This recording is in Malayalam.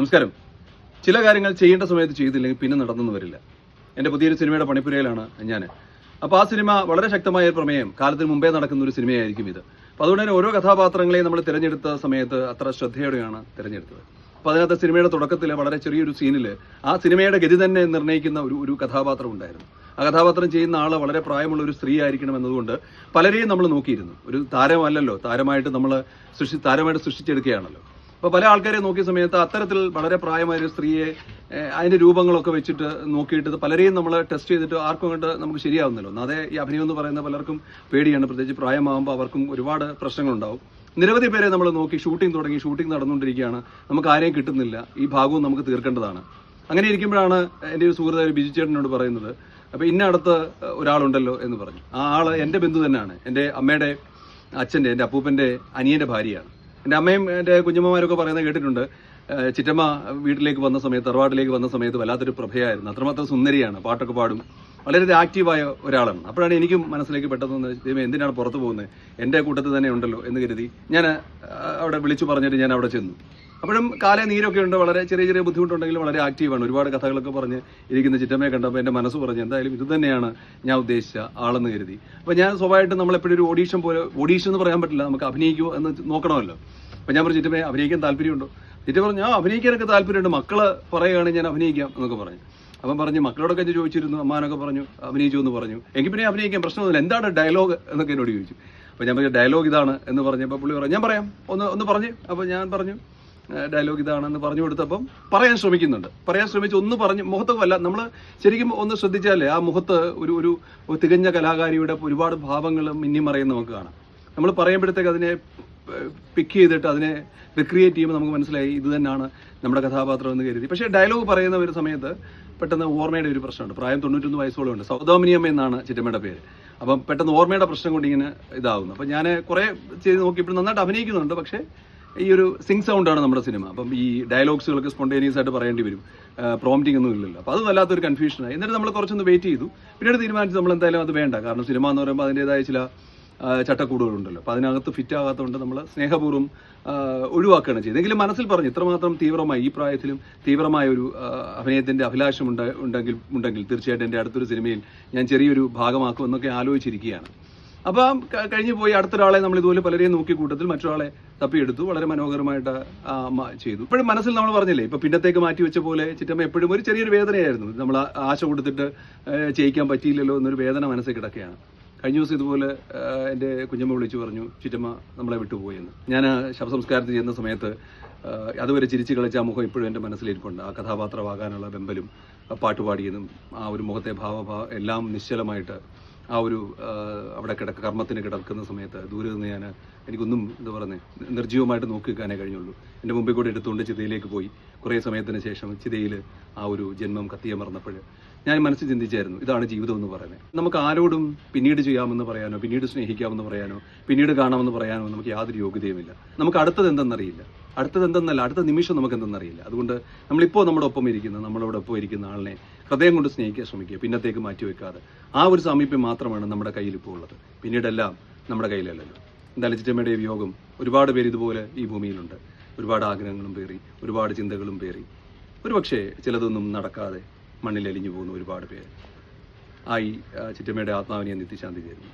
നമസ്കാരം. ചില കാര്യങ്ങൾ ചെയ്യേണ്ട സമയത്ത് ചെയ്തില്ലെങ്കിൽ പിന്നെ നടന്നു വരില്ല. എന്റെ പുതിയൊരു സിനിമയുടെ പണിപ്പുരയിലാണ് ഞാൻ അപ്പോൾ ആ സിനിമ വളരെ ശക്തമായ ഒരു പ്രമേയം കാലത്തിന് മുമ്പേ നടക്കുന്ന ഒരു സിനിമയായിരിക്കും ഇത്. അപ്പോൾ അതുകൊണ്ട് തന്നെ ഓരോ കഥാപാത്രങ്ങളെയും നമ്മൾ തിരഞ്ഞെടുത്ത സമയത്ത് അത്ര ശ്രദ്ധയോടെയാണ് തിരഞ്ഞെടുത്തത്. അപ്പോൾ അതിനകത്ത് സിനിമയുടെ തുടക്കത്തിൽ വളരെ ചെറിയൊരു സീനിൽ ആ സിനിമയുടെ ഗതി തന്നെ നിർണയിക്കുന്ന ഒരു ഒരു കഥാപാത്രം ഉണ്ടായിരുന്നു. ആ കഥാപാത്രം ചെയ്യുന്ന ആൾ വളരെ പ്രായമുള്ള ഒരു സ്ത്രീ ആയിരിക്കണം എന്നതുകൊണ്ട് പലരെയും നമ്മൾ നോക്കിയിരുന്നു. ഒരു താരമല്ലല്ലോ താരമായിട്ട് നമ്മൾ സൃഷ്ടി താരമായിട്ട് സൃഷ്ടിച്ചെടുക്കുകയാണല്ലോ. അപ്പോൾ പല ആൾക്കാരെ നോക്കിയ സമയത്ത് അത്തരത്തിൽ വളരെ പ്രായമായ ഒരു സ്ത്രീയെ അതിന്റെ രൂപങ്ങളൊക്കെ വെച്ചിട്ട് നോക്കിയിട്ട് പലരെയും നമ്മൾ ടെസ്റ്റ് ചെയ്തിട്ട് ആർക്കും അങ്ങോട്ട് നമുക്ക് ശരിയാവുന്നല്ലോ. അതെ ഈ അഭിനയം എന്ന് പറയുന്ന പലർക്കും പേടിയാണ്. പ്രത്യേകിച്ച് പ്രായമാകുമ്പോൾ അവർക്കും ഒരുപാട് പ്രശ്നങ്ങളുണ്ടാവും. നിരവധി പേരെ നമ്മൾ നോക്കി ഷൂട്ടിംഗ് തുടങ്ങി ഷൂട്ടിംഗ് നടന്നുകൊണ്ടിരിക്കുകയാണ്. നമുക്ക് ആരെയും കിട്ടുന്നില്ല. ഈ ഭാഗവും നമുക്ക് തീർക്കേണ്ടതാണ്. അങ്ങനെ ഇരിക്കുമ്പോഴാണ് എന്റെ ഒരു സുഹൃത്ത് ഒരു ചേട്ടനോട് പറയുന്നത് അപ്പോൾ ഇന്ന അടുത്ത് ഒരാളുണ്ടല്ലോ എന്ന് പറഞ്ഞു. ആ ആൾ എന്റെ ബന്ധു തന്നെയാണ്. എന്റെ അമ്മയുടെ അച്ഛന്റെ എന്റെ അപ്പൂപ്പന്റെ അനിയന്റെ ഭാര്യയാണ്. എന്റെ അമ്മയും എന്റെ കുഞ്ഞമ്മമാരൊക്കെ പറയുന്നത് കേട്ടിട്ടുണ്ട്. ചിറ്റമ്മ വീട്ടിലേക്ക് വന്ന സമയത്ത് തറവാട്ടിലേക്ക് വന്ന സമയത്ത് വല്ലാത്തൊരു പ്രഭയായിരുന്നു. അത്രമാത്രം സുന്ദരിയാണ്. പാട്ടൊക്കെ പാടും. വളരെ ആക്റ്റീവായ ഒരാളാണ്. അപ്പോഴാണ് എനിക്കും മനസ്സിലേക്ക് പെട്ടെന്ന് ദൈവം എന്തിനാണ് പുറത്തു പോകുന്നത് എന്റെ കൂട്ടത്തിൽ തന്നെ ഉണ്ടല്ലോ എന്ന് കരുതി ഞാൻ അവിടെ വിളിച്ചു പറഞ്ഞിട്ട് ഞാൻ അവിടെ ചെന്നു. അപ്പോഴും കാലേ നീരൊക്കെ ഉണ്ട് വളരെ ചെറിയ ചെറിയ ബുദ്ധിമുട്ടുണ്ടെങ്കിലും വളരെ ആക്റ്റീവാണ്. ഒരുപാട് കഥകളൊക്കെ പറഞ്ഞ് ഇരിക്കുന്ന ചിറ്റമ്മയെ കണ്ടപ്പോൾ എന്റെ മനസ്സ് പറഞ്ഞു എന്തായാലും ഇത് തന്നെയാണ് ഞാൻ ഉദ്ദേശിച്ച ആളെന്ന് കരുതി. അപ്പോൾ ഞാൻ സ്വാഭാവികമായിട്ടും നമ്മളെപ്പോഴും ഒരു ഓഡീഷൻ പോലെ ഓഡീഷൻ എന്ന് പറയാൻ പറ്റില്ല നമുക്ക് അഭിനയിക്കുമോ എന്ന് നോക്കണമല്ലോ. അപ്പോൾ ഞാൻ പറഞ്ഞു ചിറ്റമ്മയെ അഭിനയിക്കാൻ താല്പര്യമുണ്ടോ? ചിറ്റ പറഞ്ഞു ആ അഭിനയിക്കാനൊക്കെ താല്പര്യമുണ്ട് മക്കൾ പറയുകയാണെങ്കിൽ ഞാൻ അഭിനയിക്കാം എന്നൊക്കെ പറഞ്ഞു. അപ്പം പറഞ്ഞു മക്കളോടൊക്കെ ഞാൻ ചോദിച്ചിരുന്നു? അമ്മാനൊക്കെ പറഞ്ഞു അഭിനയിച്ചു എന്ന് പറഞ്ഞു. എങ്കിൽ പിന്നെ അഭിനയിക്കാൻ പ്രശ്നമൊന്നുമില്ല. എന്താണ് ഡയലോഗ് എന്നൊക്കെ എന്നോട് ചോദിച്ചു. അപ്പോൾ ഞാൻ പറഞ്ഞു ഡയലോഗ് ഇതാണ് എന്ന് പറഞ്ഞപ്പോൾ പുള്ളി പറഞ്ഞു ഞാൻ പറയാം. ഒന്ന് ഒന്ന് പറഞ്ഞ്. അപ്പോൾ ഞാൻ പറഞ്ഞു ഡയലോഗ് ഇതാണെന്ന് പറഞ്ഞു കൊടുത്തപ്പം പറയാൻ ശ്രമിക്കുന്നുണ്ട്. പറയാൻ ശ്രമിച്ച് ഒന്ന് പറഞ്ഞ് മുഖത്തൊക്കെ നമ്മൾ ശരിക്കും ഒന്ന് ശ്രദ്ധിച്ചാലേ ആ മുഖത്ത് ഒരു ഒരു ഒരു തികഞ്ഞ കലാകാരിയുടെ ഒരുപാട് ഭാവങ്ങൾ മിന്നി മറയുന്ന നമുക്ക് കാണാം. നമ്മൾ പറയുമ്പോഴത്തേക്ക് അതിനെ പിക്ക് ചെയ്തിട്ട് അതിനെ റിക്രിയേറ്റ് ചെയ്യുമ്പോൾ നമുക്ക് മനസ്സിലായി ഇത് തന്നെയാണ് നമ്മുടെ കഥാപാത്രം എന്ന് കരുതി. പക്ഷേ ഡയലോഗ് പറയുന്ന ഒരു സമയത്ത് പെട്ടെന്ന് ഓർമ്മയുടെ ഒരു പ്രശ്നമുണ്ട്. പ്രായം തൊണ്ണൂറ്റൊന്ന് വയസ്സോളം ഉണ്ട്. സൗദോമിനിയമ്മ എന്നാണ് ചിറ്റമ്മയുടെ പേര്. അപ്പം പെട്ടെന്ന് ഓർമ്മയുടെ പ്രശ്നം കൊണ്ട് ഇങ്ങനെ ഇതാവുന്നു. അപ്പം ഞാൻ കുറേ ചെയ്ത് നോക്കിയപ്പോൾ നന്നായിട്ട് അഭിനയിക്കുന്നുണ്ട്. പക്ഷേ ഈ ഒരു സിങ് സൗണ്ടാണ് നമ്മുടെ സിനിമ. അപ്പം ഈ ഡയലോഗ്സുകളൊക്കെ സ്പോണ്ടേനിയസ് ആയിട്ട് പറയേണ്ടി വരും. പ്രോംറ്റിംഗ് ഒന്നും ഇല്ലല്ലോ. അപ്പോൾ അത് വല്ലാത്തൊരു കൺഫ്യൂഷനായി എന്നിട്ട് നമ്മൾ കുറച്ചൊന്ന് വെയിറ്റ് ചെയ്തു. പിന്നീട് തീരുമാനിച്ചു നമ്മൾ എന്തായാലും അത് വേണ്ട. കാരണം സിനിമ എന്ന് പറയുമ്പോൾ അതിന്റെതായ ചില ചട്ടക്കൂടുകളുണ്ടല്ലോ. അപ്പോൾ അതിനകത്ത് ഫിറ്റ് ആകാത്തതുകൊണ്ട് നമ്മൾ സ്നേഹപൂർവം ഒഴിവാക്കുകയാണ് ചെയ്തത് എങ്കിലും മനസ്സിൽ പറഞ്ഞു ഇത്രമാത്രം തീവ്രമായി ഈ പ്രായത്തിലും തീവ്രമായ ഒരു അഭിനയത്തിന്റെ അഭിലാഷം ഉണ്ട് ഉണ്ടെങ്കിൽ ഉണ്ടെങ്കിൽ തീർച്ചയായിട്ടും എന്റെ അടുത്തൊരു സിനിമയിൽ ഞാൻ ചെറിയൊരു ഭാഗമാക്കും എന്നൊക്കെ ആലോചിച്ചിരിക്കുകയാണ്. അപ്പം കഴിഞ്ഞു പോയി അടുത്തൊരാളെ നമ്മൾ ഇതുപോലെ പലരെയും നോക്കിയ കൂട്ടത്തിൽ മറ്റൊരാളെ തപ്പിയെടുത്തു വളരെ മനോഹരമായിട്ട് ചെയ്തു. ഇപ്പോഴും മനസ്സിൽ നമ്മൾ പറഞ്ഞില്ലേ ഇപ്പൊ പിന്നത്തേക്ക് മാറ്റി വെച്ച പോലെ ചിറ്റമ്മ എപ്പോഴും ഒരു ചെറിയൊരു വേദനയായിരുന്നു. നമ്മൾ ആശ കൊടുത്തിട്ട് ചെയ്യിക്കാൻ പറ്റിയില്ലല്ലോ എന്നൊരു വേദന മനസ്സിൽ കിടക്കുകയാണ്. കഴിഞ്ഞ ദിവസം ഇതുപോലെ എന്റെ കുഞ്ഞമ്മ വിളിച്ചു പറഞ്ഞു ചുറ്റമ്മ നമ്മളെ വിട്ടുപോയെന്ന്. ഞാൻ ശവസംസ്കാരത്തിൽ ചെയ്യുന്ന സമയത്ത് അതുവരെ ചിരിച്ചു കളിച്ച ആ മുഖം ഇപ്പോഴും എന്റെ മനസ്സിലിരിപ്പുണ്ട്. ആ കഥാപാത്രമാകാനുള്ള വെമ്പലും പാട്ടുപാടിയതും ആ ഒരു മുഖത്തെ ഭാവഭാവ എല്ലാം നിശ്ചലമായിട്ട് ആ ഒരു അവിടെ കിടക്ക കർമ്മത്തിന് കിടക്കുന്ന സമയത്ത് ദൂരെ നിന്ന് ഞാൻ എനിക്കൊന്നും എന്താ പറയുന്നത് നിർജീവമായിട്ട് നോക്കി നിൽക്കാനേ കഴിഞ്ഞുള്ളൂ. എന്റെ മുമ്പിൽ കൂടെ എടുത്തുകൊണ്ട് ചിതയിലേക്ക് പോയി. കുറേ സമയത്തിന് ശേഷം ചിതയിൽ ആ ഒരു ജന്മം കത്തിയമർന്നപ്പോൾ ഞാൻ മനസ്സിൽ ചിന്തിച്ചായിരുന്നു ഇതാണ് ജീവിതം എന്ന് പറയുന്നത്. നമുക്ക് ആരോടും പിന്നീട് ചെയ്യാമെന്ന് പറയാനോ പിന്നീട് സ്നേഹിക്കാമെന്ന് പറയാനോ പിന്നീട് കാണാമെന്ന് പറയാനോ നമുക്ക് യാതൊരു യോഗ്യതയുമില്ല. നമുക്ക് അടുത്തത് എന്തെന്നറിയില്ല. അടുത്തത് എന്തെന്നല്ല അടുത്ത നിമിഷം നമുക്ക് എന്തെന്നറിയില്ല. അതുകൊണ്ട് നമ്മളിപ്പോൾ നമ്മുടെ ഒപ്പം ഇരിക്കുന്ന നമ്മളോട് ഒപ്പം ഇരിക്കുന്ന ആളിനെ ഹൃദയം കൊണ്ട് സ്നേഹിക്കാൻ ശ്രമിക്കുക പിന്നത്തേക്ക് മാറ്റി വെക്കാതെ ആ ഒരു സാമീപ്യം മാത്രമാണ് നമ്മുടെ കയ്യിൽ ഇപ്പോൾ ഉള്ളത്. പിന്നീടെല്ലാം നമ്മുടെ കയ്യിലല്ലല്ലോ. എന്തായാലും ചിറ്റമ്മയുടെ വിയോഗം ഒരുപാട് പേര് ഇതുപോലെ ഈ ഭൂമിയിലുണ്ട്. ഒരുപാട് ആഗ്രഹങ്ങളും പേറി ഒരുപാട് ചിന്തകളും പേറി. ഒരുപക്ഷെ ചിലതൊന്നും നടക്കാതെ മണ്ണിൽ അലിഞ്ഞു പോകുന്ന ഒരുപാട് പേര് ആയി ചിറ്റമ്മയുടെ ആത്മാവിനെ നിത്യശാന്തി തരുന്നു